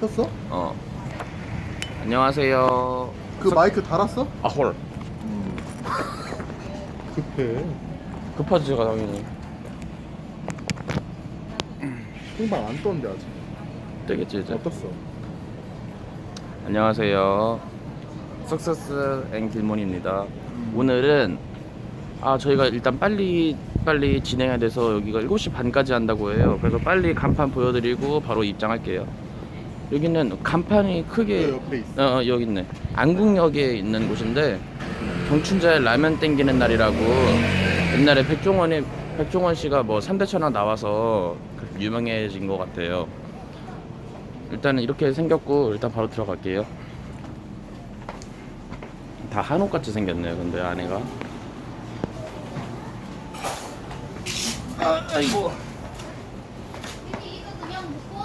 켰어? 어. 안녕하세요. 그 마이크 달았어? 아 헐. 급해. 급하지 제가 당연히. 생방 안 떴는데 아직. 되겠지 이제. 어떻어? 안녕하세요. 석세스 앤 길몬입니다. 오늘은 아 저희가 일단 빨리 빨리 진행해야 돼서 여기가 7시 반까지 한다고 해요. 그래서 빨리 간판 보여드리고 바로 입장할게요. 여기는 간판이 크게 그 옆에 있어. 어, 어, 여기 있네. 안국역에 있는 곳인데 경춘자의 라면 땡기는 날이라고 옛날에 백종원이 백종원 씨가 뭐 3대 천왕 나와서 유명해진 것 같아요. 일단은 이렇게 생겼고 일단 바로 들어갈게요. 다 한옥 같이 생겼네요. 근데 안에가. 아, 아이고. 이거 그냥 먹고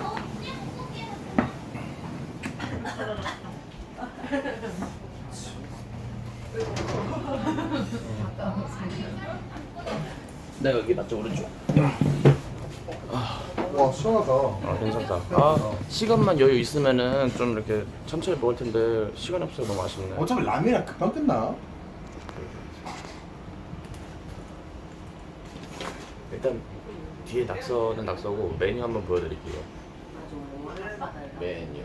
어 그냥 먹게 내가 여기 맞죠 오른쪽. 와 시원하다. 아 괜찮다. 아 시간만 여유 있으면은 좀 이렇게 천천히 먹을 텐데 시간 없어서 너무 아쉽네. 어차피 라면이랑 금방 끝나. 일단 뒤에 낙서는 낙서고 메뉴 한번 보여드릴게요. 메뉴.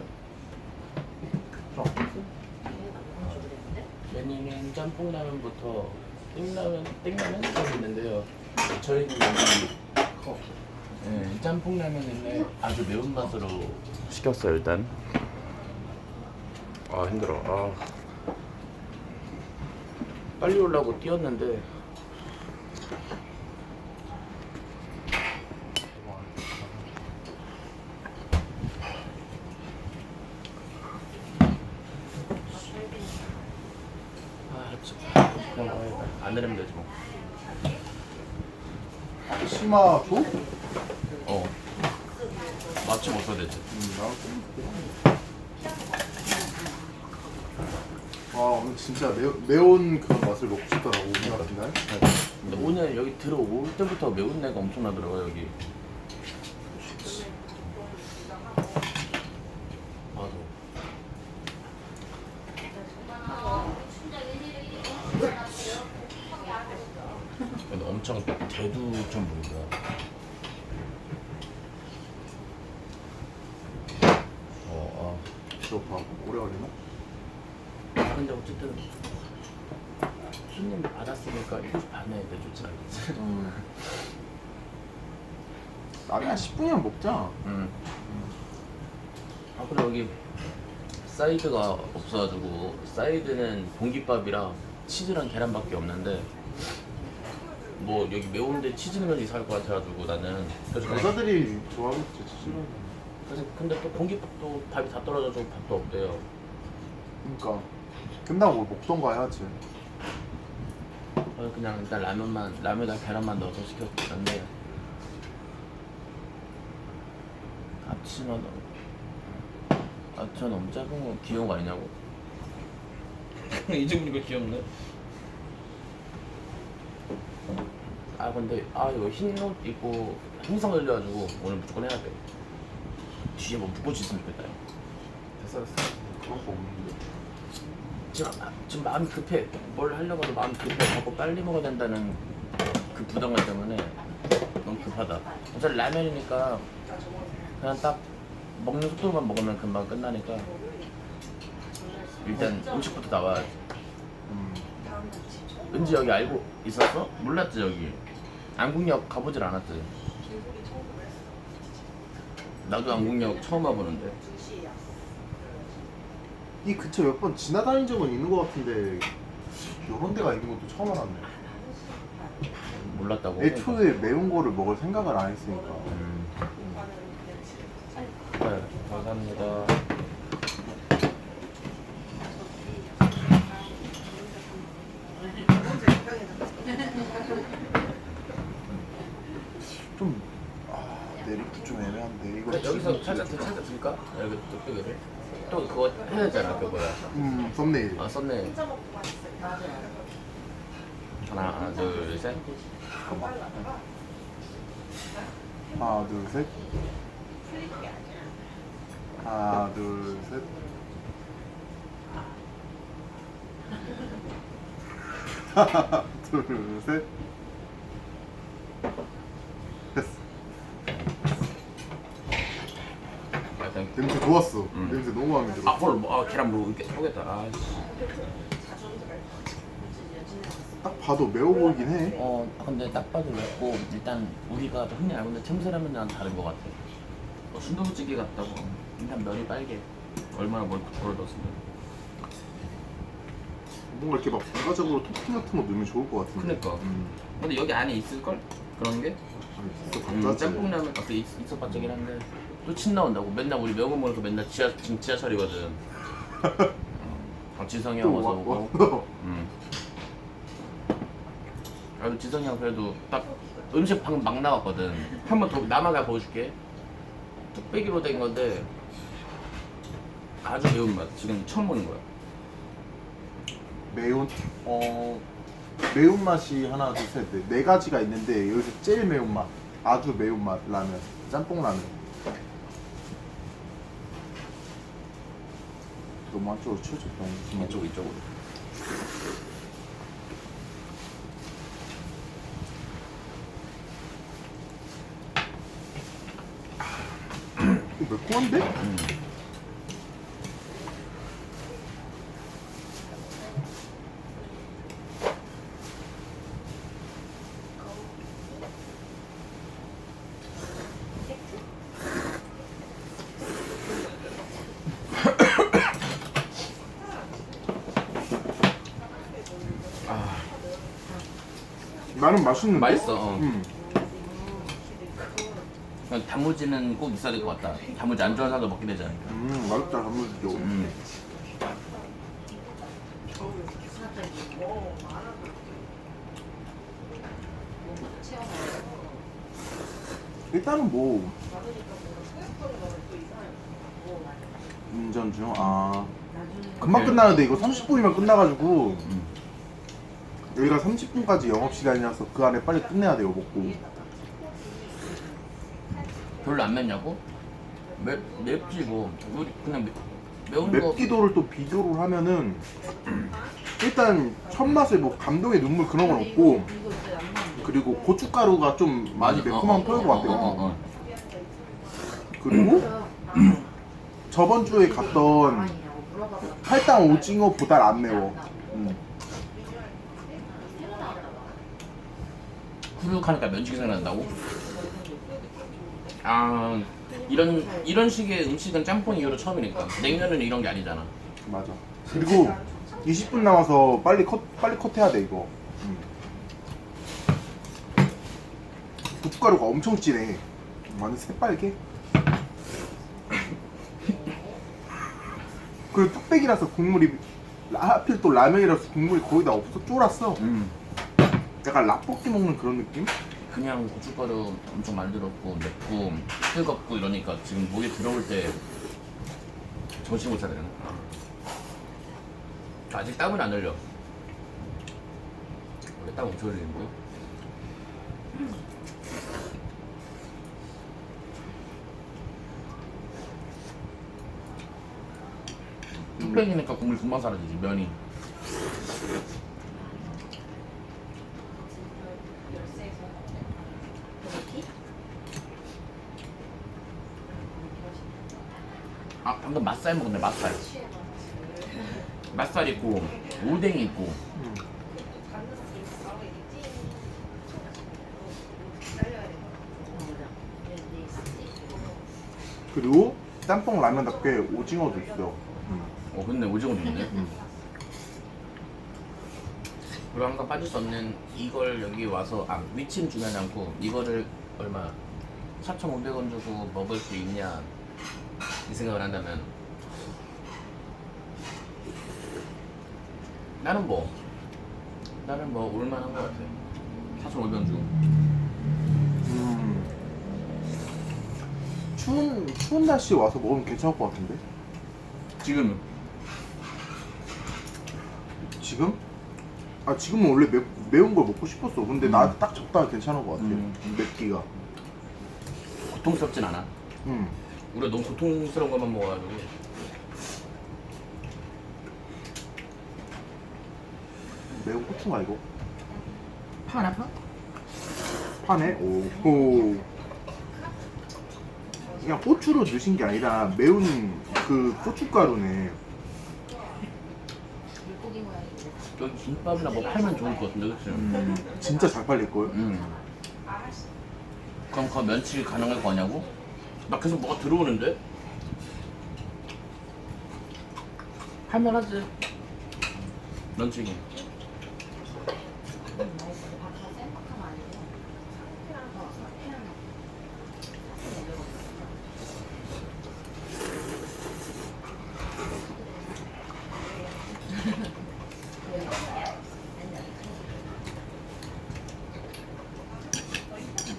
메뉴는 짬뽕 라면부터 땡라면 땡라면 좀 있는데요. 저희는 여기 네, 짬뽕 라면인데 아주 매운 맛으로 시켰어요 일단. 아 힘들어. 아 빨리 오려고 뛰었는데 아 진짜 그냥 먹어야겠다. 안 내리면 되지 뭐. 치마 줘? 어. 맞지 못해야 되지. 와 오늘 진짜 매, 매운 그런 맛을 먹고 싶더라고 오늘 같은 날. 근데 오늘 여기 들어올 때부터 매운 내가 엄청나더라고 여기. 맞아. 근데 엄청 대두처럼 보인다. 어, 배고파. 오래 걸리나? 아. 근데 어쨌든 손님 받았으니까 7시 반에 내줬지 않겠지? 라면 한 10분이면 먹자. 응. 아 그래 여기 사이드가 없어가지고 사이드는 공깃밥이랑 치즈랑 계란밖에 없는데 뭐 여기 매운데 치즈 넣으면 이상할 것 같아가지고 나는 그래서 여자들이 좋아하겠지 치즈는. 그래서 근데 또 공깃밥도 밥이 다 떨어져서 밥도 없대요. 그러니까 끝나고 먹던가 해야지. 그래서 그냥 일단 라면만 라면에다 계란만 넣어서 시켰는데 앞치마 너무 앞치마 너무 작은 거 귀여운 거 아니냐고? 이제 보니까 귀엽네. 아 근데 아 이거 흰옷 입고 항상 흘려가지고 오늘 무조건 해야 돼. 뒤에 뭐 묶어져 있으면 좋겠다. 요 됐어 됐어. 그런 거 없는데. 지금, 아- 지금 마음이 급해. 뭘 하려고 해도 마음이 급해. 자꾸 빨리 먹어야 된다는 그 부담감 때문에 너무 급하다. 어차피 라면이니까 그냥 딱 먹는 속도만 먹으면 금방 끝나니까 일단 음식부터 나와야지. 음. 은지 여기 알고 있었어? 몰랐지 여기. 안국역 가보질 않았지. 나도 안국역 처음 와보는데. 이 근처 몇 번 지나다닌 적은 있는 것 같은데 이런 데가 있는 것도 처음 알았네. 몰랐다고. 애초에 매운 거를 먹을 생각을 안 했으니까. 음. 네, 감사합니다. 좀 아, 내리기 좀 애매한데 이거 그래, 여기서 진짜 살짝 좀- 살짝 들까? 뚝배기를? 또 그거 해야 되잖아 그 뭐야. 음 썸네일. 아 썼네 하나 둘셋. 하나 둘 셋. 하나 둘 셋. 하나 둘 셋. 됐어. 약간 냄새 좋았어. 음. 냄새 너무 마음에 들어. 아, 뭘, 뭐, 아, 계란 뭐 이렇게 쏘겠다. 아, 씨. 딱 봐도 매워 보이긴 해. 어, 근데 딱 봐도 맵고 일단 우리가 흔히 알고 있는 틈새라면이랑 다른 것 같아. 어, 순두부찌개 같다고. 일단 면이 빨개. 얼마나 뭘덜 넣었으면. 뭔가 이렇게 막 부가적으로 토핑 같은 거 넣으면 좋을 것 같은데. 그니까. 음. 근데 여기 안에 있을 걸? 그런 게? 아니, 진짜 음, 감자지. 짬뽕라면. 앞에 있, 있어 봤자긴 한데. 또 침 나온다고. 맨날 우리 매운 거 먹으니까 맨날 지하, 지금 지하철이거든. 어, 지성이 형또 어서 와- 오고. 와- 음. 그래도 지성이 형 그래도 딱 음식 방금 막 나왔거든. 한 번 더 남아가 보여줄게. 뚝배기로 된 건데 아주 매운 맛. 지금 처음 보는 거야. 매운? 어 매운 맛이 하나 둘셋네 네 가지가 있는데 여기서 제일 매운 맛 아주 매운 맛 라면 짬뽕 라면. 너무 한쪽으로 치워졌다 이쪽 이쪽으로. 이거 매콤한데? 음. 나는 맛있는데? 맛있어, 어. 음. 그냥 단무지는 꼭 있어야 될 것 같다 단무지 안 좋아하는 사람도 먹게 되지 않을까 음 맛있다 단무지도 음. 일단은 뭐 운전 중 아 금방 네. 끝나는데 이거 30분이면 끝나가지고 음. 여기가 30분까지 영업시간이라서 그 안에 빨리 끝내야 돼요 먹고 별로 안 맵냐고? 맵, 맵지 뭐 우리 그냥 매, 매운 거 맵기도를 또 비교를 하면은 일단 첫 맛에 뭐 감동의 눈물 그런 건 없고 그리고 고춧가루가 좀 많이. 매콤한 어, 편인 어, 것 같아요 어. 그리고 저번 주에 갔던 팔당 오징어보다 안 매워 음. 후룩하니까 면치기 생각난다고? 아 이런 이런 식의 음식은 짬뽕 이후로 처음이니까. 냉면은 이런 게 아니잖아. 맞아. 그리고 20분 남아서 빨리 컷 빨리 컷해야 돼 이거. 음. 고춧가루가 엄청 진해. 완전 새빨개. 그리고 뚝배기라서 국물이 라- 하필 또 라면이라서 국물이 거의 다 없어. 쫄았어. 음. 약간 라볶이 먹는 그런 느낌? 그냥 고춧가루 엄청 많이 들었고 맵고 뜨겁고 이러니까 지금 목에 들어올 때 정신 못 차리네 아직 땀은 안 흘려 원래 땀 엄청 흘리는데 뚝배기니까 국물 금방 사라지지 면이 아 방금 맛살 먹었네 맛살 맛살 있고 오뎅이 있고 음. 그리고 짬뽕 라면답게 오징어도 있어 음. 어 근데 오징어도 있네 음. 그리고 항상 빠질 수 없는 이걸 여기 와서 아 위침 중요하지 않고 이거를 얼마 4,500원 주고 먹을 수 있냐 이 생각을 한다면 나는 뭐 나는 뭐 올만한 것 같아 4,500원 주고 음. 추운 추운 날씨에 와서 먹으면 괜찮을 것 같은데 지금 지금? 아 지금은 원래 매, 매운 걸 먹고 싶었어 근데 음. 나한테 딱 적당히 괜찮은 것 같아 음. 맵기가 고통스럽진 않아 음. 우리가 너무 고통스러운 것만 먹어가지고 매운 고추가 이거? 파 아파? 파네? 오호. 그냥 고추로 넣으신 게 아니라 매운 그 고춧가루네. 여기 김밥이나 뭐 팔면 좋을 것 같은데 그치? 음, 진짜 잘 팔릴걸? 음. 그럼 그 면치기 가능할 거 아냐고? 나 계속 뭐가 들어오는데? 할만하지 면치기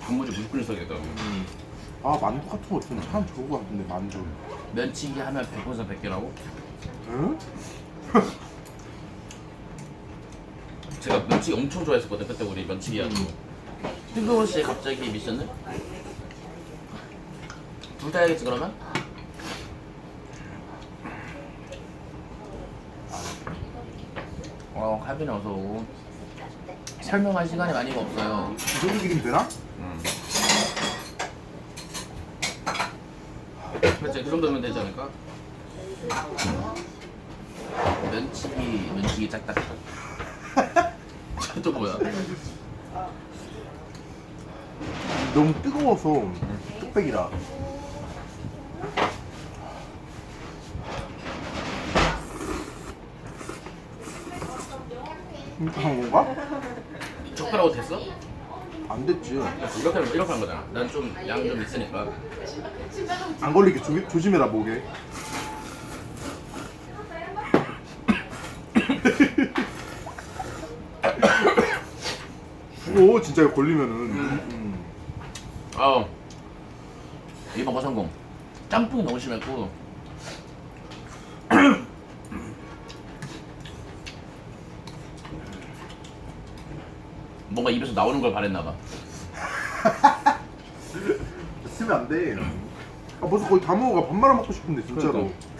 단무지 무조건 써야겠다 음. 아 만두 같은 거 있으면 참 좋을 것 같은데 만두. 면치기 하면 100분서 100개라고? 응? 제가 면치기 엄청 좋아했었거든 그때 우리 면치기 하고 뜨거운 씨 갑자기 미션을? 둘 다 해야겠지 그러면? 어 칼빈 어서 오고 설명할 시간이 많이 없어요 이 정도 기름 되나? 음. 그렇지 그 정도면 되지 않을까? 면치기 면치기 짝딱 또 뭐야? 너무 뜨거워서 뚝배기라. 진짜 한 건가? 젓가락으로 됐어? 안 됐지. 이렇게 하면 이렇게 한 거잖아. 난 좀 양 좀 있으니까. 안 걸리게 조, 조심해라 목에. 오 진짜 이거 걸리면은. 음. 아 이번 거 성공. 짬뽕이 너무 심했고. 뭔가 입에서 나오는 걸 바랬나 봐. 쓰면 안 돼. 아 벌써 거의 다 먹어가 밥 말아 먹고 싶은데 진짜로. 그러니까.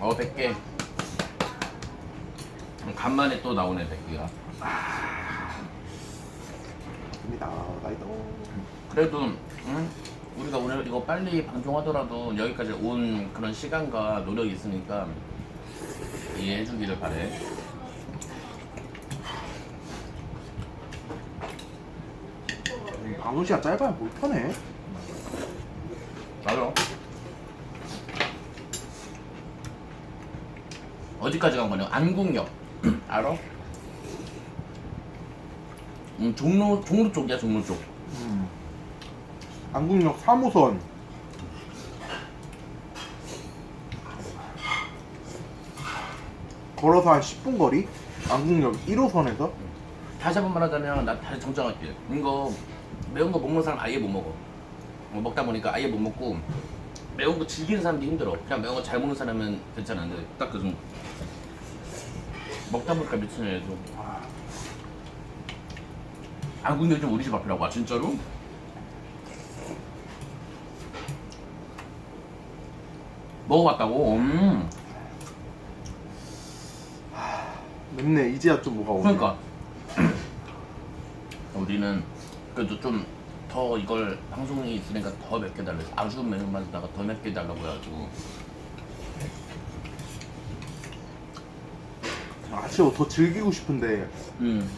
어 100개. 간만에 또 나오네 100개가. 입니다. 나이도. 그래도 응? 우리가 오늘 이거 빨리 방송 하더라도 여기까지 온 그런 시간과 노력이 있으니까 이해해 주기를 바래. 방송 시간 짧아야 뭘 편해. 맞아. 어디까지 간 거냐? 안국역 알아? 음, 종로 종로 쪽이야 종로 쪽. 음. 안국역 3호선. 걸어서 한 10분 거리? 안국역 1호선에서? 다시 한 번 말하자면 나 다시 정정할게. 이거 매운 거 먹는 사람 아예 못 먹어. 어, 먹다 보니까 아예 못 먹고 매운 거 즐기는 사람도 힘들어. 그냥 매운 거 잘 먹는 사람은 괜찮은데 딱그 정도. 먹다 보니까 미치네 얘도. 아 근데 요즘 우리 집 앞이라고 아 진짜로? 먹어봤다고? 음. 맵네. 이제야 좀 뭐가 오네. 그러니까 우리는 그래도 좀 더 이걸 방송이 있으니까 더 맵게 달래 아주 매운 맛에다가 더 맵게 달라고 해가지고 아쉬워. 더 즐기고 싶은데. 음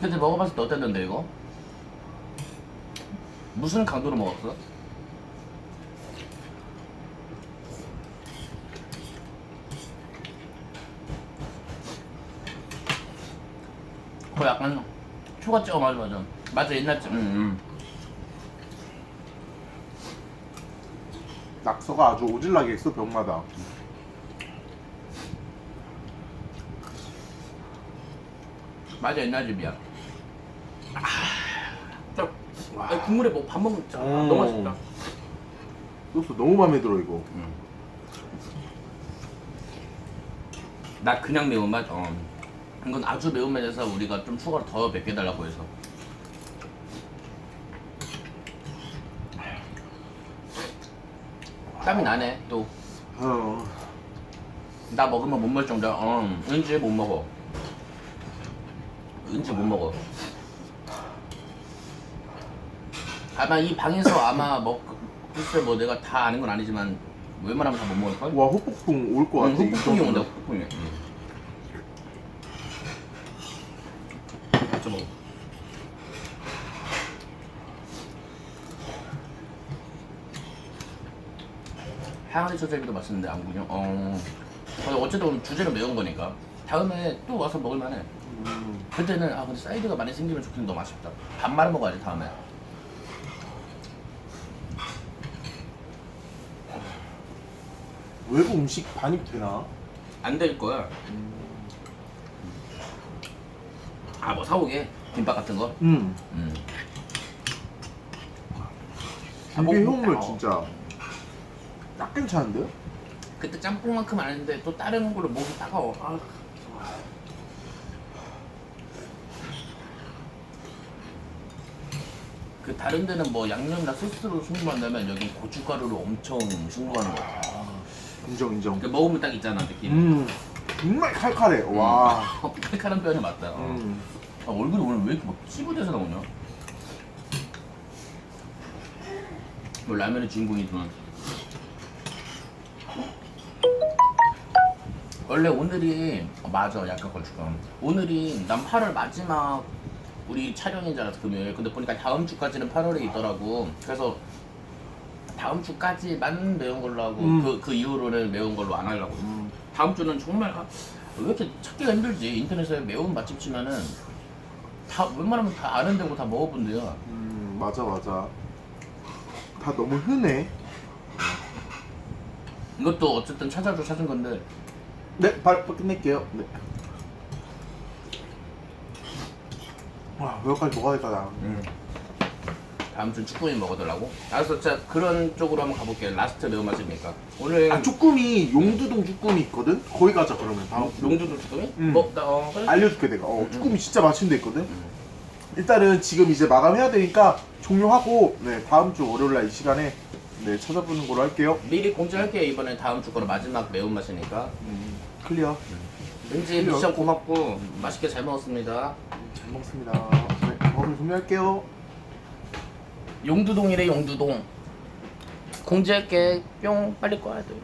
근데 먹어봤을 때 어땠는데 이거? 무슨 강도로 먹었어? 그 약간 초가 찍어 맞아 맞아 맞아 옛날쯤 음, 음. 낙서가 아주 오질나게 있어 병마다. 맞아 옛날 집이야. 아, 딱 아니, 국물에 뭐 밥 먹으면 진짜 음. 너무 맛있다. 소스 너무 마음에 들어 이거. 음. 나 그냥 매운맛. 어. 이건 아주 매운맛에서 우리가 좀 추가로 더 맵게 달라고 해서. 땀이 나네 또. 어. 나 먹으면 못 먹을 정도야. 어, 은지 못 먹어. 은지 못 먹어. 아마 이 방에서 아마 먹 글쎄 뭐 내가 다 아는 건 아니지만 웬만하면 다 못 먹을 걸. 와 호폭풍 올것 응, 같아. 이 흑폭풍이 온다. 정도면. 흑폭풍이. 응. 저 먹어. 향아리 소세지도 맛있는데 안군요. 어. 어, 어쨌든 주제는 매운 거니까 다음에 또 와서 먹을 만해. 음. 그때는 아 근데 사이드가 많이 생기면 좋겠는데 너무 아쉽다. 밥 말아 먹어야지 다음에. 외국 음식 반입 되나? 안 될 거야. 아 뭐 사오게 김밥 같은 거. 음. 음. 아, 뭐, 형물 어. 진짜 딱 괜찮은데요? 그때 짬뽕만큼 안 했는데 또 다른 걸로 목이 따가워. 아. 그 다른 데는 뭐 양념이나 소스로 승부한다면 여기 고춧가루로 엄청 승부하는 거 같아. 인정 인정. 그 먹으면 딱 있잖아 느낌. 음. 정말 칼칼해. 와. 어, 칼칼한 표현이 맞다. 어. 음. 아, 얼굴이 오늘 왜 이렇게 막 찌부돼서 나오냐? 뭐 라면의 주인공이지만 원래 오늘이 어, 맞아 약간 걸쭉함 오늘이 난 8월 마지막 우리 촬영인 줄 알았어 금요일 근데 보니까 다음 주까지는 8월에 있더라고 그래서 다음 주까지만 매운 걸로 하고 음. 그, 그 이후로는 매운 걸로 안 하려고 음. 다음 주는 정말 아, 왜 이렇게 찾기가 힘들지 인터넷에 매운 맛집 치면은 다 웬만하면 다 아는 데고 다 먹어본대요 음, 맞아 맞아. 다 너무 흔해. 이것도 어쨌든 찾아줘 찾은 건데 네, 발 끝낼게요. 네. 와, 여기까지 먹어야겠다 나. 다음 주 쭈꾸미 먹어달라고? 알았어 자 그런 쪽으로 한번 가볼게 라스트 매운맛이니까 오늘 아, 쭈꾸미 용두동 쭈꾸미 있거든. 거기 가자 그러면 다음. 주. 용두도 쭈꾸미? 음. 뭐? 나, 어, 그래? 알려줄게 내가. 어, 음, 쭈꾸미 진짜 맛있는 데 있거든. 일단은 지금 이제 마감해야 되니까 종료하고 네 다음 주 월요일 날 이 시간에 네 찾아보는 걸로 할게요. 미리 공지할게요 이번에 다음 주 거로 마지막 매운맛이니까 음, 클리어. 그래요? 미션 고맙고 맛있게 잘 먹었습니다 잘 먹습니다. 네, 다음에 종료할게요. 용두동이래 용두동 공지할게 뿅 빨리 꺼야 돼